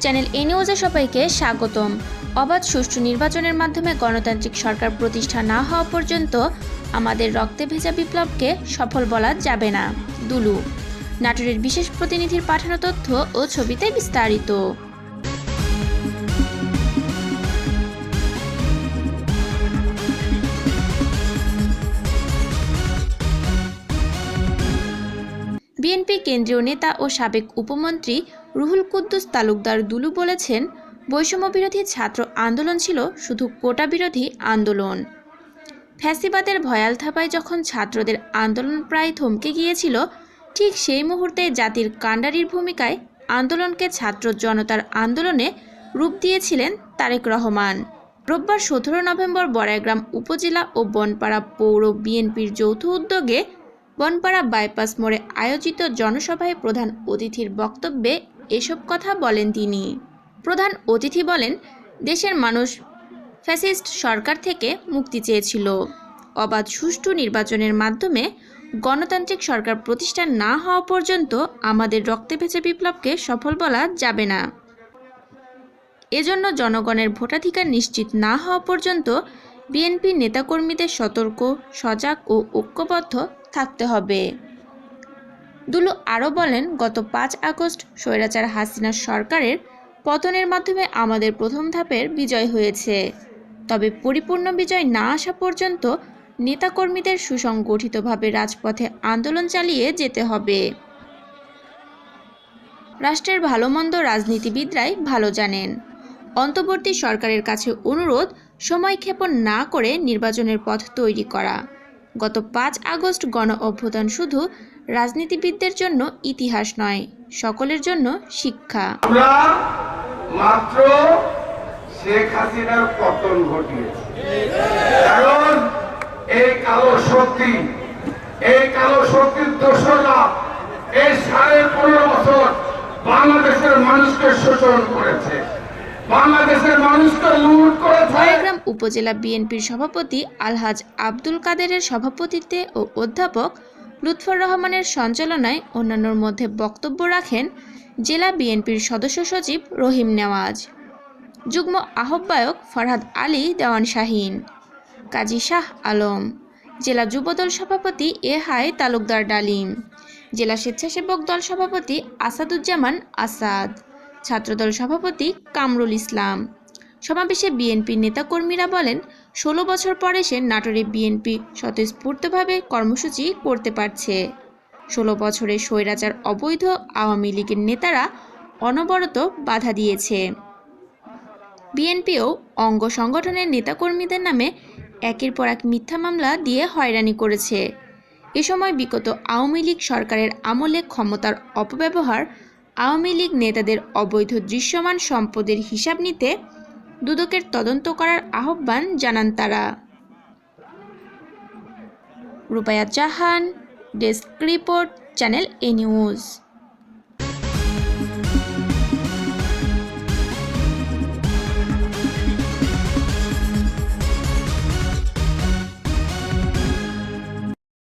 Channel এ নিউজে সবাইকে স্বাগতম। অবাধ সুষ্ঠু নির্বাচনের মাধ্যমে গণতান্ত্রিক সরকার প্রতিষ্ঠা না হওয়া পর্যন্ত আমাদের রক্তে ভেজা বিপ্লবকে সফল বলা যাবে না। দুলু। নাটোরের বিশেষ প্রতিনিধির পাঠানো তথ্য ও ছবিতে বিস্তারিত। বিএনপি কেন্দ্রীয় নেতা ও সাবেক উপমন্ত্রী রুহুল কুদ্দুস তালুকদার দুলু বলেছেন বৈষম্য বিরোধী ছাত্র আন্দোলন ছিল শুধু কোটা বিরোধী আন্দোলন। ফ্যাসিবাদের ভয়াল থাপায় যখন ছাত্রদের আন্দোলন প্রায় থমকে গিয়েছিল, ঠিক সেই মুহূর্তে জাতির কাণ্ডারির ভূমিকায় আন্দোলনকে ছাত্র জনতার আন্দোলনে রূপ দিয়েছিলেন তারেক রহমান। রোববার সতেরো নভেম্বর বড়াইগ্রাম উপজেলা ও বনপাড়া পৌর বিএনপির যৌথ উদ্যোগে বনপাড়া বাইপাস মোড়ে আয়োজিত জনসভায় প্রধান অতিথির বক্তব্যে এসব কথা বলেন তিনি। প্রধান অতিথি বলেন, দেশের মানুষ ফ্যাসিস্ট সরকার থেকে মুক্তি চেয়েছিল। অবাধ সুষ্ঠু নির্বাচনের মাধ্যমে গণতান্ত্রিক সরকার প্রতিষ্ঠা না হওয়া পর্যন্ত আমাদের রক্তে ভেজা বিপ্লবকে সফল বলা যাবে না। এজন্য জনগণের ভোটাধিকার নিশ্চিত না হওয়া পর্যন্ত বিএনপি নেতাকর্মীদের সতর্ক, সজাগ ও ঐক্যবদ্ধ থাকতে হবে। দুলু আরও বলেন, গত পাঁচ আগস্ট স্বৈরাচার হাসিনা সরকারের পতনের মাধ্যমে আমাদের প্রথম ধাপের বিজয় হয়েছে। তবে পরিপূর্ণ বিজয় না আসা পর্যন্ত নেতাকর্মীদের সুসংগঠিতভাবে রাজপথে আন্দোলন চালিয়ে যেতে হবে। রাষ্ট্রের ভালো মন্দ রাজনীতিবিদরাই ভালো জানেন। অন্তর্বর্তী সরকারের কাছে অনুরোধ সময়ক্ষেপণ না করে নির্বাচনের পথ তৈরি করা। গত পাঁচ আগস্ট গণ অভ্যুত্থান শুধু রাজনীতিবিদদের জন্য ইতিহাস নয়, সকলের জন্য শিক্ষা। আমরা মাত্র শেখ হাসিনার পতন কারণ এই কালো শক্তি, এই কালো শক্তির দোষরা এই সাড়ে পনেরো বছর বাংলাদেশের মানুষকে শোষণ করেছে। উপজেলা বিএনপির সভাপতি আলহাজ আব্দুল কাদেরের সভাপতিত্বে ও অধ্যাপক লুৎফর রহমানের সঞ্চালনায় অন্যান্যর মধ্যে বক্তব্য রাখেন জেলা বিএনপির সদস্য সচিব রহিম নেওয়াজ। যুগ্ম আহ্বায়ক ফরহাদ আলী দেওয়ান শাহীন। কাজী শাহ আলম। জেলা যুবদল সভাপতি এ হাই তালুকদার ডালিম। জেলা স্বেচ্ছাসেবক দল সভাপতি আসাদুজ্জামান আসাদ। ছাত্রদল সভাপতি কামরুল ইসলাম। সমাবেশে বিএনপি নেতাকর্মীরা বলেন, ষোলো বছর পর এসে নাটোরে বিএনপি স্বতঃস্ফূর্তভাবে কর্মসূচি করতে পারছে। ষোলো বছরে স্বৈরাচার অবৈধ আওয়ামী লীগের নেতারা অনবরত বাধা দিয়েছে। বিএনপিও অঙ্গ সংগঠনের নেতাকর্মীদের নামে একের পর এক মিথ্যা মামলা দিয়ে হয়রানি করেছে। এ সময় বিগত আওয়ামী লীগ সরকারের আমলে ক্ষমতার অপব্যবহার আওয়ামী লীগ নেতাদের অবৈধ দৃশ্যমান সম্পদের হিসাব নিতে দুদকের তদন্ত করার আহ্বান জানান তারা। Rupaya Chahan, desk report, channel A news.